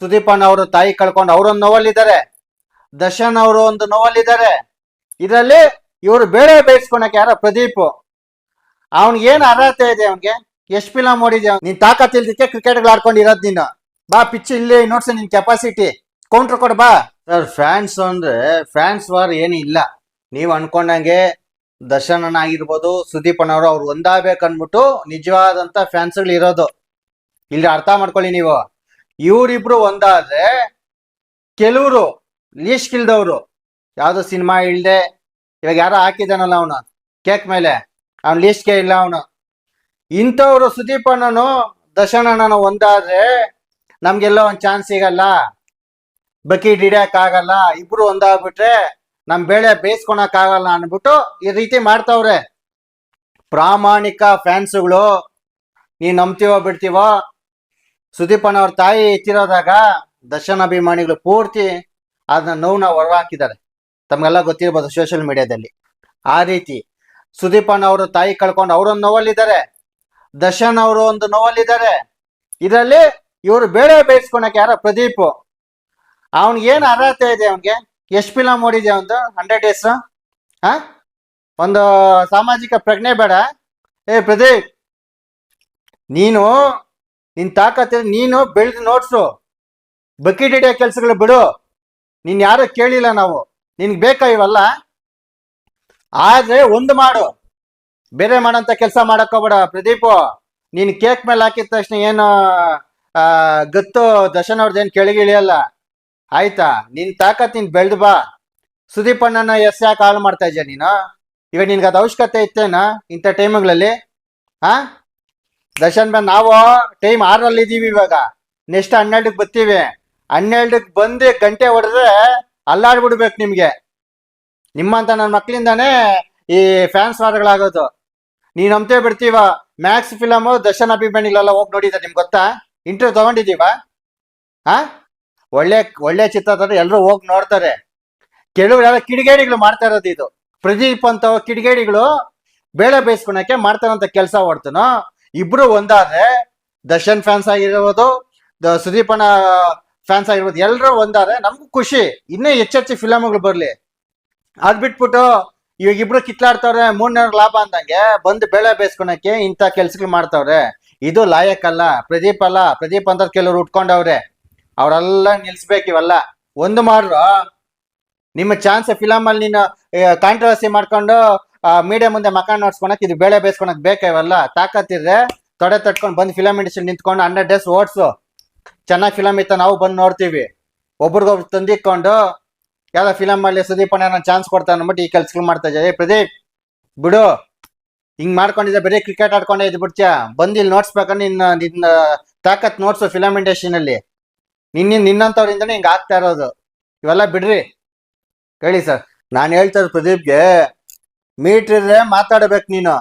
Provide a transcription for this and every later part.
ಸುದೀಪನ್ ಅವರು ತಾಯಿ ಕಳ್ಕೊಂಡು ಅವರೊಂದು ನೋವಲ್ಲಿದ್ದಾರೆ. ದರ್ಶನ್ ಅವರು ಒಂದು ನೋವಲ್ಲಿದ್ದಾರೆ. ಇದರಲ್ಲಿ ಇವರು ಬೇರೆ ಬೇಯಿಸ್ಕೊಳಕ್ಕೆ ಯಾರ ಪ್ರದೀಪ್. ಅವ್ನಿಗೆ ಏನ್ ಅರ್ಹತೆ ಇದೆ ಅವ್ನಿಗೆ? ಎಷ್ಟ್ ಫಿಲಮ್ ಓಡಿದ್ಯಾ ನೀನ್ ತಾಕತ್ ಕ್ರಿಕೆಟ್ಗಳು ಕ್ರಿಕೆಟ್ ಆಡ್ಕೊಂಡಿರೋದ್ ನೀನು. ಬಾ ಪಿಚ್ ಇಲ್ಲಿ ನೋಡ್ಸಿ ನಿನ್ ಕೆಪಾಸಿಟಿ ಕೌಂಟರ್ ಕೊಡ್, ಬಾ. ಸರ್ ಫ್ಯಾನ್ಸ್ ಅಂದ್ರೆ ಫ್ಯಾನ್ಸ್ ವಾರ್ ಏನು ಇಲ್ಲ. ನೀವು ಅನ್ಕೊಂಡಂಗೆ ದರ್ಶನ ಆಗಿರ್ಬೋದು ಸುದೀಪ್ ಅವರು, ಅವ್ರು ಒಂದಾಗ್ಬೇಕು ಅನ್ಬಿಟ್ಟು ನಿಜವಾದಂತ ಫ್ಯಾನ್ಸ್ಗಳು ಇರೋದು ಇಲ್ಲಿ ಅರ್ಥ ಮಾಡ್ಕೊಳ್ಳಿ ನೀವು. ಇವರಿಬ್ರು ಒಂದಾದ್ರೆ ಕೆಲವರು ಲೀಸ್ಟ್ ಇಲ್ದವ್ರು ಯಾವ್ದೋ ಸಿನಿಮಾ ಇಲ್ಲದೆ ಇವಾಗ ಯಾರೋ ಹಾಕಿದಾನಲ್ಲ ಅವನು. ಕೇಕ್ ಮೇಲೆ. ಅವ್ನ ಲೀಸ್ಟ್ಗೆ ಇಲ್ಲ ಅವನು. ಇಂಥವ್ರು ಸುದೀಪ್ ಅಣ್ಣನು ದಶಣ್ಣನ ಒಂದಾದ್ರೆ ನಮ್ಗೆಲ್ಲ ಒಂದ್ ಚಾನ್ಸ್ ಸಿಗಲ್ಲ. ಬಕೀಟ್ ಹಿಡಿಯಕ್ ಆಗಲ್ಲ. ಇಬ್ರು ಒಂದಾಗ್ಬಿಟ್ರೆ ನಮ್ ಬೇಳೆ ಬೇಯಿಸ್ಕೊಳಕ್ ಆಗಲ್ಲ ಅನ್ಬಿಟ್ಟು ಈ ರೀತಿ ಮಾಡ್ತಾವ್ರೆ. ಪ್ರಾಮಾಣಿಕ ಫ್ಯಾನ್ಸ್ಗಳು ನೀನ್ ನಂಬ್ತೀವೋ ಬಿಡ್ತೀವೋ ಸುದೀಪ್ ಅವ್ರ ತಾಯಿ ಎತ್ತಿರೋದಾಗ ದರ್ಶನ್ ಅಭಿಮಾನಿಗಳು ಪೂರ್ತಿ ಅದನ್ನ ನೋವನ್ನ ಹೊರಹಾಕಿದ್ದಾರೆ ತಮ್ಗೆಲ್ಲ ಗೊತ್ತಿರ್ಬೋದು ಸೋಷಿಯಲ್ ಮೀಡಿಯಾದಲ್ಲಿ ಆ ರೀತಿ ಸುದೀಪ್ ಅವರು ತಾಯಿ ಕಳ್ಕೊಂಡು ಅವರೊಂದು ನೋವಲ್ಲಿದ್ದಾರೆ. ದರ್ಶನ್ ಅವರು ಒಂದು ನೋವಲ್ಲಿದ್ದಾರೆ. ಇದರಲ್ಲಿ ಇವರು ಬೇಳೆ ಬೇಯಿಸ್ಕೊಳಕ್ ಯಾರ ಪ್ರದೀಪ್. ಅವ್ನಿಗೆ ಏನು ಅರ್ಹತೆ ಇದೆ ಅವನಿಗೆ? ಎಷ್ಟು ಫಿಲಮ್ ಓಡಿದೆ ಒಂದು ಹಂಡ್ರೆಡ್ ಡೇಸ್ ಹಾ? ಒಂದು ಸಾಮಾಜಿಕ ಪ್ರಜ್ಞೆ ಬೇಡ. ಏ ಪ್ರದೀಪ್, ನೀನು ನಿನ್ ತಾಕತ್ತೆ ನೀನು ಬೆಳೆದು ನೋಡ್ಸು ಬಕೀಟ್ ಹಿಡಿಯೋ ಕೆಲಸಗಳು ಬಿಡು. ನೀನ್ ಯಾರು ಕೇಳಿಲ್ಲ ನಾವು. ನಿನ್ಗೆ ಬೇಕಾ ಇವಲ್ಲ? ಆದ್ರೆ ಒಂದು ಮಾಡು. ಬೇರೆ ಮಾಡಂತ ಕೆಲಸ ಮಾಡಕ್ ಪ್ರದೀಪು. ನೀನ್ ಕೇಕ್ ಮೇಲೆ ಹಾಕಿದ ತಕ್ಷಣ ಏನು ಗತ್ತು ದರ್ಶನ್ ಏನು ಕೆಳಗಿಳಿಯಲ್ಲ ಆಯ್ತಾ? ನಿನ್ ತಾಕತ್ ನೀನ್ ಬೆಳೆದು ಬಾ. ಸುದೀಪ್ ಅಣ್ಣನ ಎಸ್ ಯಾಕೆ ಹಾಳು ಮಾಡ್ತಾ ಇದ್ಯಾ ನೀನು? ಇವಾಗ ನಿನ್ಗೆ ಅದು ಅವಶ್ಯಕತೆ ಇತ್ತೇನಾ ಇಂಥ ಟೈಮ್ಗಳಲ್ಲಿ ಹಾ ದರ್ಶನ್ ಬಂದ್ ನಾವು ಟೈಮ್ ಆರಲ್ಲಿ ಇದೀವಿ ಇವಾಗ. ನೆಕ್ಸ್ಟ್ ಹನ್ನೆರಡಕ್ಕೆ ಬರ್ತೀವಿ. ಹನ್ನೆರಡಕ್ಕೆ ಬಂದು ಗಂಟೆ ಹೊಡೆದ್ರೆ ಅಲ್ಲಾಡ್ಬಿಡ್ಬೇಕು ನಿಮ್ಗೆ. ನಿಮ್ಮಂತ ನನ್ನ ಮಕ್ಳಿಂದಾನೇ ಈ ಫ್ಯಾನ್ಸ್ ವಾರಗಳಾಗೋದು. ನೀನು ನಂಬ್ತೇ ಬಿಡ್ತೀವ. ಮ್ಯಾಕ್ಸ್ ಫಿಲಮ್ ದರ್ಶನ್ ಅಭಿಮಾನಿಗಳೆಲ್ಲ ಹೋಗಿ ನೋಡಿದ ನಿಮ್ಗೆ ಗೊತ್ತಾ? ಇಂಟರ್ವ್ಯೂ ತಗೊಂಡಿದೀವ ಹಾ ಒಳ್ಳೆ ಒಳ್ಳೆ ಚಿತ್ರ ತಂದ್ರೆ ಎಲ್ಲರೂ ಹೋಗಿ ನೋಡ್ತಾರೆ. ಕೆಲವರೆಲ್ಲ ಕಿಡಿಗೇಡಿಗಳು ಮಾಡ್ತಾ ಇರೋದು ಇದು. ಪ್ರದೀಪ್ ಅಂತ ಕಿಡಿಗೇಡಿಗಳು ಬೇಳೆ ಬೇಯಿಸ್ಕೊಳಕ್ಕೆ ಮಾಡ್ತಾರಂತ ಕೆಲಸ ಹೊಡ್ತನೋ? ಇಬ್ರು ಒಂದಾದ್ರೆ ದರ್ಶನ್ ಫ್ಯಾನ್ಸ್ ಆಗಿರ್ಬೋದು ಸುದೀಪನ ಫ್ಯಾನ್ಸ್ ಆಗಿರ್ಬೋದು ಎಲ್ಲರೂ ಒಂದಾದ್ರೆ ನಮ್ಗೂ ಖುಷಿ. ಇನ್ನೂ ಹೆಚ್ಚೆಚ್ಚು ಫಿಲಮ್ಗಳು ಬರ್ಲಿ. ಅದ್ ಬಿಟ್ಬಿಟ್ಟು ಇವಾಗ ಇಬ್ರು ಕಿತ್ಲಾಡ್ತವ್ರೆ, ಮೂರ್ನೇ ಲಾಭ ಅಂದಂಗೆ ಬಂದು ಬೆಳೆ ಬೇಸ್ಕೊಳಕ್ಕೆ ಇಂಥ ಕೆಲ್ಸಗಳು ಮಾಡ್ತಾವ್ರೆ. ಇದು ಲಾಯಕ್ ಅಲ್ಲ ಪ್ರದೀಪ್ ಅಲ್ಲ, ಪ್ರದೀಪ್ ಅಂತ ಕೆಲವ್ರು ಉಟ್ಕೊಂಡವ್ರೆ. ಅವರೆಲ್ಲ ನಿಲ್ಸ್ಬೇಕು ಇವೆಲ್ಲ. ಒಂದು ಮಾಡ್ರು ನಿಮ್ಮ ಚಾನ್ಸ್ ಫಿಲಮ್ ಅಲ್ಲಿ ನೀನು ಕಾಂಟ್ರವರ್ಸಿ ಮಾಡ್ಕೊಂಡು ಮೀಡಿಯಾ ಮುಂದೆ ಮಕಾನ್ ನೋಡ್ಸ್ಕೊಳಕ್ ಇದು ಬೇಳೆ ಬೇಯಿಸ್ಕೊಳಕ್ ಬೇಕಾ ಇವೆಲ್ಲ. ತಾಕತ್ತಿದ್ರೆ ತೊಡೆ ತಟ್ಕೊಂಡು ಬಂದು ಫಿಲಮ್ ಇಂಡಸ್ಟ್ರಿ ನಿಂತ್ಕೊಂಡು ಹಂಡ್ರೆಡ್ ಡೇಸ್ ಓಡ್ಸು. ಚೆನ್ನಾಗಿ ಫಿಲಮ್ ಇತ್ತ, ನಾವು ಬಂದು ನೋಡ್ತೀವಿ. ಒಬ್ರಿಗೊಬ್ರು ತಂದಿಟ್ಕೊಂಡು ಯಾವ್ದೋ ಫಿಲಮ್ ಅಲ್ಲಿ ಸುದೀಪ್ ಅಣ್ಣ ಚಾನ್ಸ್ ಕೊಡ್ತಾನೆ ಅನ್ಬಿಟ್ಟು ಈ ಕೆಲ್ಸಗಳು ಮಾಡ್ತಾ ಇದ್ದಾರೆ ಪ್ರದೀಪ್, ಬಿಡು. ಹಿಂಗ್ ಮಾಡ್ಕೊಂಡಿದ್ದೆ ಬರೀ ಕ್ರಿಕೆಟ್ ಆಡ್ಕೊಂಡೆ ಇದ್ ಬಿಡ್ತೀಯ ಬಂದು ಇಲ್ಲಿ ನೋಡ್ಸ್ಬೇಕಂದ್ರೆ ನಿನ್ನ ನಿನ್ನ ತಾಕತ್ ನೋಡ್ಸು ಫಿಲಮ್ ಇಂಡಸ್ಟ್ರಿನಲ್ಲಿ ನಿನ್ನ ನಿನ್ನಂತವ್ರಿಂದನೇ ಹಿಂಗ್ ಆಗ್ತಾ ಇರೋದು. ಇವೆಲ್ಲ ಬಿಡ್ರಿ. ಹೇಳಿ ಸರ್. ನಾನು ಹೇಳ್ತಾ ಪ್ರದೀಪ್ಗೆ ಮೀಟ್ರ್ ಮಾತಾಡಬೇಕು ನೀನು.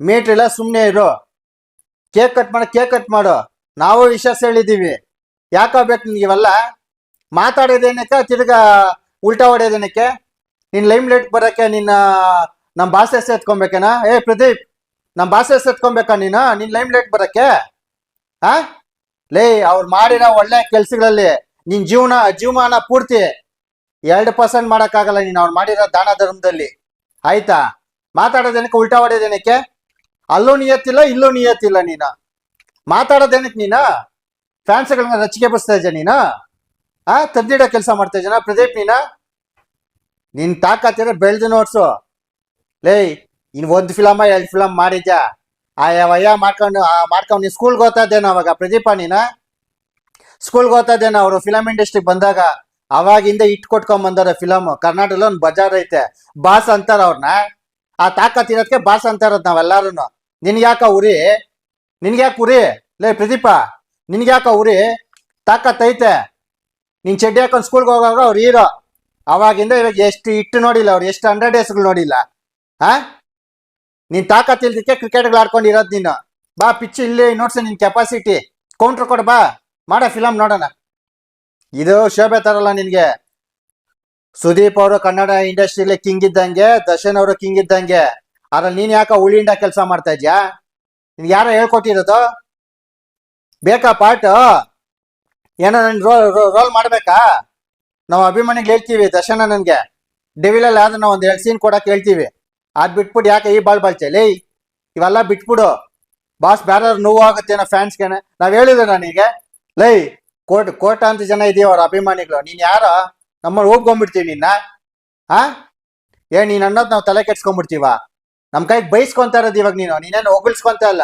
ಮೀಟ್ರ್ ಇಲ್ಲ ಸುಮ್ಮನೆ ಇರು. ಕೇಕ್ ಕಟ್ ಮಾಡು, ಕೇಕ್ ಕಟ್ ಮಾಡು. ನಾವು ವಿಶ್ವಾಸ ಹೇಳಿದ್ದೀವಿ. ಬೇಕು ನಿನ್ಗೆ ಇವೆಲ್ಲ? ಮಾತಾಡೋದೇನಕ್ಕೆ ತಿರ್ಗಾ ಉಲ್ಟಾ ಹೊಡೆಯೋದೇನಕ್ಕೆ ನಿನ್ ಲೈಮ್ ಲೈಟ್ ಬರೋಕ್ಕೆ ನಿನ್ನ ನಮ್ಮ ಭಾಷೆ ಎತ್ಕೊಬೇಕೇನ? ಏ ಪ್ರದೀಪ್ ನಮ್ಮ ಭಾಷೆ ಎತ್ಕೊಬೇಕಾ ನೀನು? ನಿನ್ ಲೈಮ್ ಲೈಟ್ ಬರೋಕ್ಕೆ? ಹಾ ಲೇ, ಅವ್ರು ಮಾಡಿರೋ ಒಳ್ಳೆ ಕೆಲ್ಸಗಳಲ್ಲಿ ನಿನ್ನ ಜೀವನ, ಜೀವಮಾನ ಪೂರ್ತಿ ಎರಡು ಪರ್ಸೆಂಟ್ ಮಾಡೋಕ್ಕಾಗಲ್ಲ ನೀನು. ಅವ್ರು ಮಾಡಿರೋ ದಾನ ಧರ್ಮದಲ್ಲಿ. ಆಯ್ತಾ? ಮಾತಾಡೋದೇನಕ್ಕೆ? ಉಲ್ಟಾ ಹೊಡೆಯೋದೇನಕ್ಕೆ? ಅಲ್ಲೂ ನಿಯತ್ತಿಲ್ಲ, ಇಲ್ಲೂ ನಿಯತ್ತಿಲ್ಲ ನೀನ. ಮಾತಾಡೋದೇನಕ್ಕೆ ನೀನ? ಫ್ಯಾನ್ಸ್ಗಳನ್ನ ರಚಿಕೆ ಬಸ್ತಾ ಇದ್ಯಾ ನೀನ? ಆ ತದ್ದಿಡೋ ಕೆಲಸ ಮಾಡ್ತಾ ಇದ್ದಾನ ಪ್ರದೀಪ್ ನೀನ? ನಿನ್ ತಾಕತ್ತಿರ ಬೆಳೆದು ನೋಡ್ಸು. ಲೇ ಇನ್ ಒಂದು ಫಿಲಮ ಎರಡು ಫಿಲಮ್ ಮಾಡಿದ್ಯಾ? ಆ ವಯ್ಯ ಮಾಡ್ಕೊಂಡು ಮಾಡ್ಕೊಂಡು ನೀನ್ ಸ್ಕೂಲ್ಗೆ ಓದ್ತಾ ಇದ್ದೇನ ಅವಾಗ, ಪ್ರದೀಪ ನೀನ? ಸ್ಕೂಲ್ಗೆ ಓದ್ತಾ ಇದ್ದೇನ ಅವರು ಫಿಲಮ್ ಇಂಡಸ್ಟ್ರಿಗೆ ಬಂದಾಗ? ಅವಾಗಿಂದ ಇಟ್ ಕೊಟ್ಕೊಂಡ್ ಬಂದಾರ ಫಿಲಮ್ ಕರ್ನಾಟಕದಲ್ಲಿ ಒಂದು ಬಜಾರ್ ಐತೆ. ಬಾಸ್ ಅಂತಾರ ಅವ್ರನ್ನ ಆ ತಾಕತ್ ಇರೋದಕ್ಕೆ ಬಾಸ್ ಅಂತ ಇರೋದು ನಾವೆಲ್ಲರೂ ಯಾಕ ಉರಿ? ನಿನ್ಗ್ಯಾಕ ಉರಿ? ಲೇ ಪ್ರದೀಪ ನಿನ್ಗ್ಯಾಕ ಉರಿ? ತಾಕತ್ ಐತೆ. ನೀನ್ ಚಡ್ಡಿ ಹಾಕೊಂಡು ಸ್ಕೂಲ್ಗೆ ಹೋಗೋವಾಗ ಅವ್ರು ಹೀರೋ. ಅವಾಗಿಂದ ಇವಾಗ ಎಷ್ಟು ಇಟ್ಟು ನೋಡಿಲ್ಲ ಅವ್ರು, ಎಷ್ಟು ಹಂಡ್ರೆಡ್ ಡೇಸ್ಗಳು ನೋಡಿಲ್ಲ. ಹಾ ನೀನ್ ತಾಕತ್ ಇಲ್ದಕ್ಕೆ ಕ್ರಿಕೆಟ್ಗಳು ಆಡ್ಕೊಂಡಿರೋದು ನೀನು. ಬಾ ಪಿಚ್ ಇಲ್ಲಿ ನೋಡ್ಸು ನಿನ್ ಕೆಪಾಸಿಟಿ ಕೌಂಟ್ರ್ ಕೊಡು, ಬಾ. ಮಾಡ ಫಿಲಮ್ ನೋಡೋಣ. ಇದು ಶೋಭೆ ತರಲ್ಲ ನಿನ್ಗೆ. ಸುದೀಪ್ ಅವರು ಕನ್ನಡ ಇಂಡಸ್ಟ್ರಿಲಿ ಕಿಂಗ್ ಇದ್ದಂಗೆ, ದರ್ಶನ್ ಅವರು ಕಿಂಗ್ ಇದ್ದಂಗೆ. ಆದ್ರೆ ನೀನ್ ಯಾಕ ಉಳಿಂಡ ಕೆಲಸ ಮಾಡ್ತಾ ಇದ್ಯಾ? ನಿನ್ಗೆ ಯಾರೋ ಹೇಳ್ಕೊಟ್ಟಿರೋದು? ಬೇಕಾ ಪಾಠ ಏನೋ ನನ್ ರೋಲ್ ರೋಲ್ ಮಾಡ್ಬೇಕಾ? ನಾವು ಅಭಿಮಾನಿಗೆ ಹೇಳ್ತೀವಿ ದರ್ಶನ ನನ್ಗೆ ಡೆವಿಲಲ್ಲಿ ಆದ್ರೆ ನಾವು ಒಂದ್ ಎರಡು ಸೀನ್ ಕೊಡಕ್ ಹೇಳ್ತೀವಿ. ಅದ್ ಬಿಟ್ಬಿಟ್ಟು ಯಾಕೆ ಈ ಬಾಳ್ ಲೇ ಇವೆಲ್ಲ ಬಿಟ್ಬಿಡು. ಬಾಸ್ ಬೇರೆ ನೋವು ಆಗುತ್ತೆ ಅನ್ನೋ ಫ್ಯಾನ್ಸ್ಗೆ ನಾವ್ ಹೇಳಿದ್ರೆ ನನಗೆ. ಲೈ ಕೋಟ್ ಕೋಟ ಅಂತ ಜನ ಇದೀವಿ ಅವ್ರ ಅಭಿಮಾನಿಗಳು. ನೀನ್ ಯಾರ? ನಮ್ಮನ್ನ ಹೋಗ್ಕೊಂಡ್ಬಿಡ್ತೀವಿ ನಿನ್ನ. ಹಾ? ಏ, ನೀನ್ ಅನ್ನೋದು ನಾವು ತಲೆ ಕೆಡ್ಸ್ಕೊಂಡ್ಬಿಡ್ತೀವ? ನಮ್ ಕೈಗೆ ಬೈಸ್ಕೊಂತ ಇರೋದು ಇವಾಗ ನೀನು. ನೀನೇನು ಹೊಗಳ್ಸ್ಕೊಂತ ಇಲ್ಲ.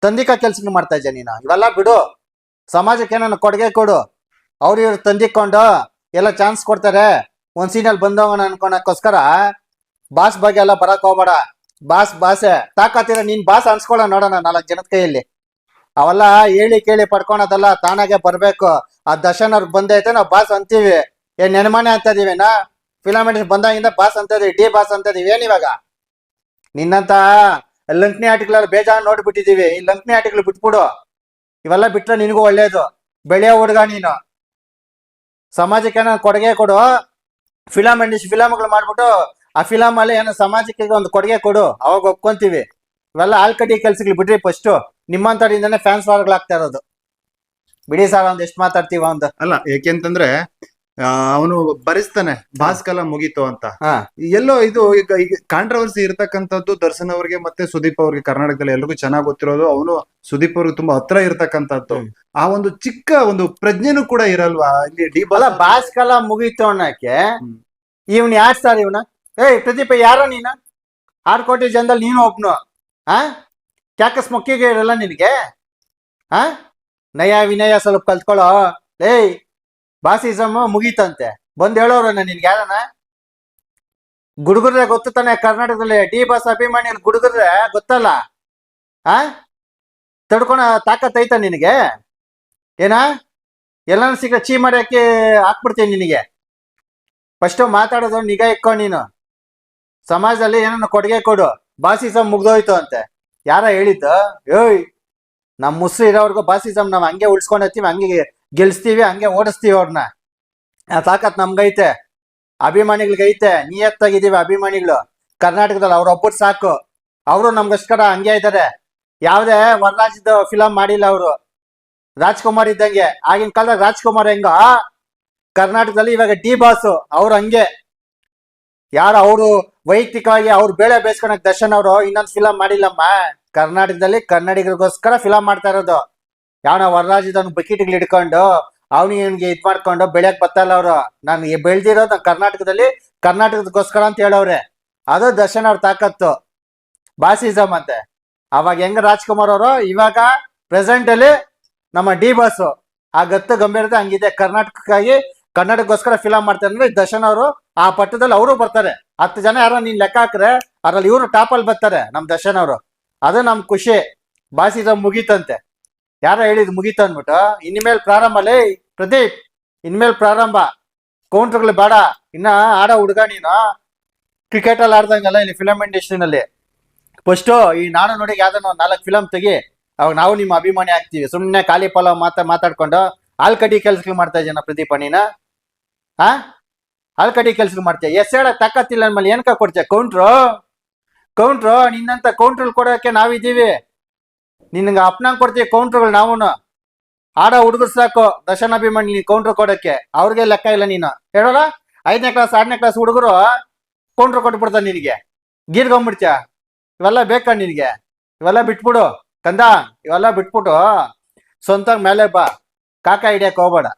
ತಂದಿಕ ಕೆಲ್ಸ ಮಾಡ್ತಾ ಇದ್ದೆ ನೀನು? ಇವೆಲ್ಲ ಬಿಡು. ಸಮಾಜಕ್ಕೆ ಏನನ್ನ ಕೊಡುಗೆ ಕೊಡು. ಅವ್ರು ಇವ್ರು ತಂದಿಕೊಂಡು ಎಲ್ಲ ಚಾನ್ಸ್ ಕೊಡ್ತಾರೆ. ಒಂದ್ ಸೀನಲ್ಲಿ ಬಂದವನ ಅನ್ಕೊಳಕ್ಕೋಸ್ಕರ ಬಾಸ್ ಬಗ್ಗೆ ಎಲ್ಲ ಬರಕ್ ಹೋಗ್ಬೇಡ. ಬಾಸ್, ಬಾಸೆ. ತಾಕತ್ತಿರ ನೀನ್ ಬಾಸ್ ಅನ್ಸ್ಕೊಳ್ಳೋ ನೋಡೋಣ ನಾಲ್ಕು ಜನದ ಕೈಯಲ್ಲಿ. ಅವೆಲ್ಲ ಹೇಳಿ ಕೇಳಿ ಪಡ್ಕೊಳೋದಲ್ಲ, ತಾನಾಗೆ ಬರ್ಬೇಕು. ಆ ದರ್ಶನ್ ಅವ್ರಿಗೆ ಬಂದೈತೆ, ನಾವು ಬಾಸ್ ಅಂತೀವಿ. ಏನ್ ನೆನಮಾನೆ ಅಂತ ಇದೀವೇನ? ನಾ ಫಿಲಮ್ ಬಂದಾಗಿಂದ ಬಾಸ್ ಅಂತ ಇದೀವಿ, ಡಿ ಬಾಸ್ ಅಂತ ಇದೀವಿ, ಏನ್ ಇವಾಗ? ನಿನ್ನಂತ ಲಂಕ್ನಿ ಆಟಿಕಲ್ ಬೇಜಾರು ನೋಡ್ಬಿಟ್ಟಿದೀವಿ ಈ ಲಂಕ್ನಿ ಆಟಿಕಲ್ ಬಿಟ್ಬಿಡು. ಇವೆಲ್ಲ ಬಿಟ್ರೆ ನಿನಗೂ ಒಳ್ಳೇದು. ಬೆಳೆಯೋ ಹುಡುಗ ನೀನು. ಸಮಾಜಕ್ಕೆ ಏನೋ ಕೊಡುಗೆ ಕೊಡು. ಫಿಲಮ್ ಇಂಡಸ್ಟ್ರಿ ಫಿಲಮ್ಗಳು ಮಾಡ್ಬಿಟ್ಟು ಆ ಫಿಲಮ್ ಅಲ್ಲಿ ಏನೋ ಸಮಾಜಕ್ಕೆ ಒಂದು ಕೊಡುಗೆ ಕೊಡು. ಅವಾಗ ಒಪ್ಕೊಂತೀವಿ. ಇವೆಲ್ಲ ಆಲ್ಕಡಿ ಕೆಲ್ಸಗಳು ಬಿಡ್ರಿ ಫಸ್ಟ್ ನಿಮ್ಮಂತರಿಂದನೇ ಫ್ಯಾನ್ಸ್ ವಾರ್ಗಳಾಗ್ತಾ ಇರೋದು. ಬಿಡಿ ಸರ್, ಒಂದ್ ಎಷ್ಟು ಮಾತಾಡ್ತೀವ ಒಂದು? ಅಲ್ಲ ಯಾಕೆಂತಂದ್ರೆ ಅವನು ಬರಿಸ್ತಾನೆ ಭಾಸ್ಕಲ ಮುಗೀತು ಅಂತ. ಹಾ. ಎಲ್ಲೋ ಇದು ಈಗ ಈಗ ಕಾಂಟ್ರವರ್ಸಿ ಇರ್ತಕ್ಕಂಥದ್ದು ದರ್ಶನ್ ಅವ್ರಿಗೆ ಮತ್ತೆ ಸುದೀಪ್ ಅವ್ರಿಗೆ ಕರ್ನಾಟಕದಲ್ಲಿ ಎಲ್ರಿಗೂ ಚೆನ್ನಾಗಿ ಗೊತ್ತಿರೋದು ಅವನು ಸುದೀಪ್ ಅವ್ರಿಗೆ ತುಂಬಾ ಹತ್ರ ಇರ್ತಕ್ಕಂಥದ್ದು. ಆ ಒಂದು ಚಿಕ್ಕ ಒಂದು ಪ್ರಜ್ಞೆನೂ ಕೂಡ ಇರಲ್ವಾ? ಇಲ್ಲಿ ಡಿ ಅಲ್ಲ ಬಾಸ್ಕಲ ಮುಗೀತು ಅನ್ನಕ್ಕೆ ಇವನ್ ಇವ್ನ ಯಾರ್ ಸರ್ ಇವನ? ಏಯ್ ಪ್ರದೀಪ ಯಾರೋ ನೀನ? ಆರು ಕೋಟಿ ಜನದಲ್ಲಿ ನೀನು ಒಬ್ನು. ಆ? ಕ್ಯಾಕಸ್ ಮೊಕ್ಕಿಗೆ ಇರಲ್ಲ ನಿನಗೆ? ಆ? ನಯ ವಿನಯ ಸ್ವಲ್ಪ ಕಲ್ತ್ಕೊಳ್ಳೋ ಏಯ್ ಬಾಸಿಸಮ್ ಮುಗೀತಂತೆ. ಬಂದ್ ಹೇಳೋರನ್ನ ನಿನ್ಗೆ ಯಾರನ ಗುಡುಗರ್ರೆ ಗೊತ್ತು ತಾನೆ ಕರ್ನಾಟಕದಲ್ಲಿ ಡಿ ಬಾಸ್ ಅಭಿಮಾನಿ ಗುಡುಗರ್ರೆ ಗೊತ್ತಲ್ಲ? ಆ? ತಡ್ಕೊಳ ತಾಕತ್ ಐತ ನಿನಗೆ? ಏನ? ಎಲ್ಲಾನು ಸಿಕ್ಕ ಚೀ ಮಾಡಕ್ಕೆ ಹಾಕ್ಬಿಡ್ತೀನಿ ನಿನಗೆ? ಫಸ್ಟ್ ಮಾತಾಡೋದು ನಿಗಾ ಇಕ್ಕೋ ನೀನು. ಸಮಾಜದಲ್ಲಿ ಏನನ್ನ ಕೊಡುಗೆ ಕೊಡು. ಬಾಸಿಸಮ್ ಮುಗ್ದೋಯ್ತು ಅಂತೆ. ಯಾರ ಹೇಳಿದ್ದು? ಏಯ್ ನಮ್ಮ ಮುಸ್ರು ಇರೋವರೆಗೂ ಬಾಸಿಸಮ್ ನಾವು ಹಂಗೆ ಉಳ್ಸ್ಕೊಂಡಿರ್ತೀವಿ ಹಂಗೆ ಗೆಲ್ಸ್ತೀವಿ, ಹಂಗೆ ಓಡಿಸ್ತೀವಿ ಅವ್ರನ್ನ ಆ ತಾಕತ್ ನಮ್ಗೈತೆ. ಅಭಿಮಾನಿಗಳಿಗೈತೆ. ನೀ ಎತ್ತಾಗಿದ್ದೀವಿ ಅಭಿಮಾನಿಗಳು. ಕರ್ನಾಟಕದಲ್ಲಿ ಅವ್ರೊಬ್ಬರು ಸಾಕು. ಅವರು ನಮ್ಗೋಸ್ಕರ ಹಂಗೆ ಇದ್ದಾರೆ ಯಾವುದೇ ವರರಾಜ್ಯದ ಫಿಲಮ್ ಮಾಡಿಲ್ಲ ಅವರು. ರಾಜ್ಕುಮಾರ್ ಇದ್ದಂಗೆ. ಆಗಿನ ಕಾಲದಾಗ ರಾಜ್ಕುಮಾರ್ ಹೆಂಗ ಕರ್ನಾಟಕದಲ್ಲಿ ಇವಾಗ ಡಿ ಬಾಸು, ಅವ್ರು ಹಂಗೆ. ಯಾರು ಅವರು ವೈಯಕ್ತಿಕವಾಗಿ ಅವ್ರು ಬೇಳೆ ಬೇಯಿಸ್ಕೊಳಕ್ ದರ್ಶನ್ ಅವರು ಇನ್ನೊಂದು ಫಿಲಮ್ ಮಾಡಿಲ್ಲಮ್ಮ. ಕರ್ನಾಟಕದಲ್ಲಿ ಕನ್ನಡಿಗರಿಗೋಸ್ಕರ ಫಿಲಮ್ ಮಾಡ್ತಾ ಇರೋದು. ಯಾವನ ವರರಾಜ್ಯದವ್ನು ಬಕೆಟ್ಗಳು ಹಿಡ್ಕೊಂಡು ಅವನಿಗೆ ಇವನಿಗೆ ಇದ್ ಮಾಡ್ಕೊಂಡು ಬೆಳೆಯಕ್ ಬತ್ತಲ್ಲ ಅವರು. ನಾನು ಬೆಳ್ದಿರೋದು ಕರ್ನಾಟಕದಲ್ಲಿ ಕರ್ನಾಟಕದಕ್ಕೋಸ್ಕರ ಅಂತ ಹೇಳವ್ರೆ. ಅದು ದರ್ಶನ್ ಅವ್ರ ತಾಕತ್ತು. ಬಾಸಿಸಮ್ ಅಂತೆ. ಅವಾಗ ಹೆಂಗ ರಾಜ್ಕುಮಾರ್ ಅವರು, ಇವಾಗ ಪ್ರೆಸೆಂಟ್ ಅಲ್ಲಿ ನಮ್ಮ ಡಿ ಬಾಸ್. ಆ ಗತ್ತು ಗಂಭೀರತೆ ಹಂಗಿದೆ. ಕರ್ನಾಟಕಕ್ಕಾಗಿ ಕನ್ನಡಕ್ಕೋಸ್ಕರ ಫಿಲಮ್ ಮಾಡ್ತಾರೆ ಅಂದ್ರೆ ದರ್ಶನ್ ಅವರು, ಆ ಪಟ್ಟದಲ್ಲಿ ಅವರು ಬರ್ತಾರೆ. ಹತ್ತು ಜನ ಯಾರೋ ನೀನ್ ಲೆಕ್ಕ ಹಾಕ್ರೆ, ಅದ್ರಲ್ಲಿ ಇವರು ಟಾಪಲ್ಲಿ ಬರ್ತಾರೆ, ನಮ್ ದರ್ಶನ್ ಅವರು. ಅದು ನಮ್ ಖುಷಿ. ಬಾಸಿಸಮ್ ಮುಗೀತಂತೆ. ಯಾರೋ ಹೇಳಿದ್ ಮುಗೀತ ಅಂದ್ಬಿಟ್ಟು, ಇನ್ಮೇಲೆ ಪ್ರಾರಂಭ ಲೇ ಪ್ರದೀಪ್, ಇನ್ಮೇಲೆ ಪ್ರಾರಂಭ. ಕೌಂಟ್ರ್ಗಳು ಬೇಡ. ಇನ್ನ ಆಡೋ ಹುಡುಗ ನೀನು. ಕ್ರಿಕೆಟ್ ಅಲ್ಲಿ ಆಡ್ದಂಗಲ್ಲ ಇಲ್ಲಿ ಫಿಲಮ್ ಇಂಡಸ್ಟ್ರಿನಲ್ಲಿ ಫಸ್ಟು ಈ ನಾನು ನೋಡಿ ಯಾವ್ದನ್ನ ನಾಲ್ಕು ಫಿಲಮ್ ತೆಗಿ. ಅವಾಗ ನಾವು ನಿಮ್ಮ ಅಭಿಮಾನಿ ಆಗ್ತೀವಿ. ಸುಮ್ಮನೆ ಖಾಲಿ ಪಲಾವ್ ಮಾತಾ ಮಾತಾಡ್ಕೊಂಡು ಆಲ್ಕಡಿ ಕೆಲ್ಸಗಳು ಮಾಡ್ತಾ ಇದ್ದೀನ ಪ್ರದೀಪ ನೀನ. ಹಾ ಆಲ್ಕಡಿ ಕೆಲ್ಸಗಳು ಮಾಡ್ತೀಯ? ಎಸ್ ಹೇಳ ತಕ್ಕತ್ತಿಲ್ಲ ಅನ್ಮೇಲೆ ಏನಕ್ಕ ಕೊಡ್ತೀಯ? ಕೌಂಟ್ರು? ಕೌಂಟ್ರು, ನಿನ್ನಂತ ಕೌಂಟ್ರಲ್ಲಿ ಕೊಡೋಕೆ ನಾವಿದ್ದೀವಿ. ನಿನ್ಗೆ ಅಪ್ನಂಗ್ ಕೊಡ್ತೀವಿ ಕೌಂಟ್ರುಗಳು ನಾವು ಆಡೋ ಹುಡುಗರು ಸಾಕು ದಶನಾಭಿಮಾನಿ ನೀನು ಕೌಂಟ್ರ್ ಕೊಡೋಕೆ ಅವ್ರಿಗೆ ಲೆಕ್ಕ ಇಲ್ಲ ನೀನು. ಹೇಳೋಣ ಐದನೇ ಕ್ಲಾಸ್ ಆರನೇ ಕ್ಲಾಸ್ ಹುಡುಗರು ಕೌಂಟ್ರ್ ಕೊಟ್ಬಿಡ್ತಾರೆ ನಿನಗೆ. ಗೀರ್ಗೊಂಬಿಡ್ತೀಯ? ಇವೆಲ್ಲ ಬೇಕಾ ನಿನಗೆ? ಇವೆಲ್ಲ ಬಿಟ್ಬಿಡು. ಕಂದ, ಇವೆಲ್ಲ ಬಿಟ್ಬಿಟ್ಟು ಸ್ವಂತ ಮೇಲೆ ಬಾ. ಕಾಕ ಹಿಡಿಯಕ್ಕೆ ಹೋಗ್ಬೇಡ.